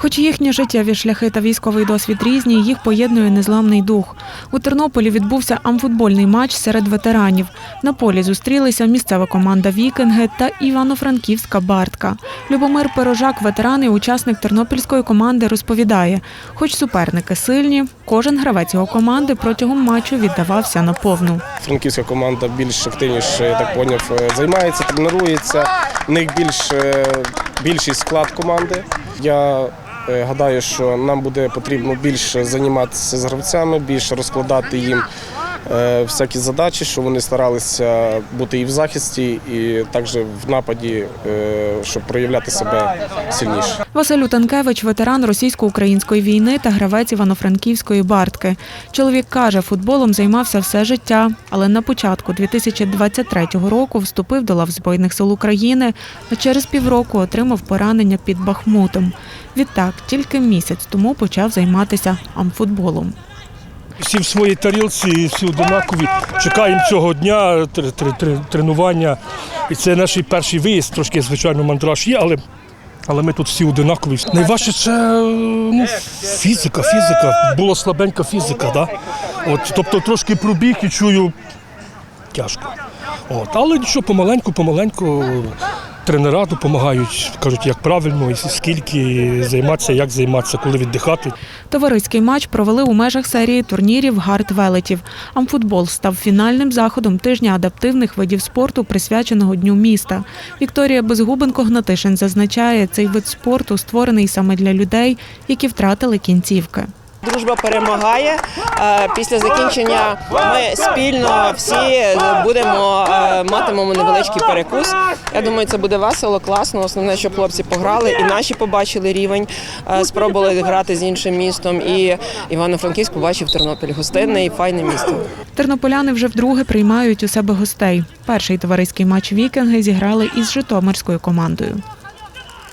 Хоч їхні життєві шляхи та військовий досвід різні, їх поєднує незламний дух. У Тернополі відбувся амфутбольний матч серед ветеранів. На полі зустрілися місцева команда Вікинги та Івано-Франківська Бартка. Любомир Пирожак, ветеран і учасник тернопільської команди, розповідає: хоч суперники сильні, кожен гравець його команди протягом матчу віддавався на повну. Франківська команда більш активніше, я так поняв, е, займається, тренується. В них більш, е, більший склад команди. Я гадаю, що нам буде потрібно більше займатися з гравцями, більше розкладати їм е, всякі задачі, щоб вони старалися бути і в захисті, і також в нападі, е, щоб проявляти себе сильніше. Василь Утанкевич – ветеран російсько-української війни та гравець Івано-Франківської Бартки. Чоловік каже, футболом займався все життя, але на початку 2023 року вступив до лав Збройних сил України, а через півроку отримав поранення під Бахмутом. Відтак, тільки місяць тому почав займатися амфутболом. Всі в своїй тарілці, всі однакові. Чекаємо цього дня, тр- тр- тр- тренування. І це наш перший виїзд, трошки, звичайно, мандраж є, але, але ми тут всі однакові. Найважче це ну, фізика, фізика. Була слабенька фізика. Да? От, тобто трошки пробіг і чую тяжко. От, але нічого, помаленьку, помаленьку. Тренера допомагають, кажуть, як правильно, і скільки займатися, як займатися, коли віддихати. Товариський матч провели у межах серії турнірів гард велетів. Амфутбол став фінальним заходом тижня адаптивних видів спорту, присвяченого Дню міста. Вікторія Безгубенко-Гнатишин зазначає, цей вид спорту створений саме для людей, які втратили кінцівки. Дружба перемагає. Е, Після закінчення ми спільно всі будемо е, матимемо невеличкий перекус. Я думаю, це буде весело, класно. Основне, щоб хлопці пограли, і наші побачили рівень, е, спробували грати з іншим містом. І Івано-Франківськ побачив Тернопіль гостинне і файне місто. Тернополяни вже вдруге приймають у себе гостей. Перший товариський матч вікінги зіграли із Житомирською командою.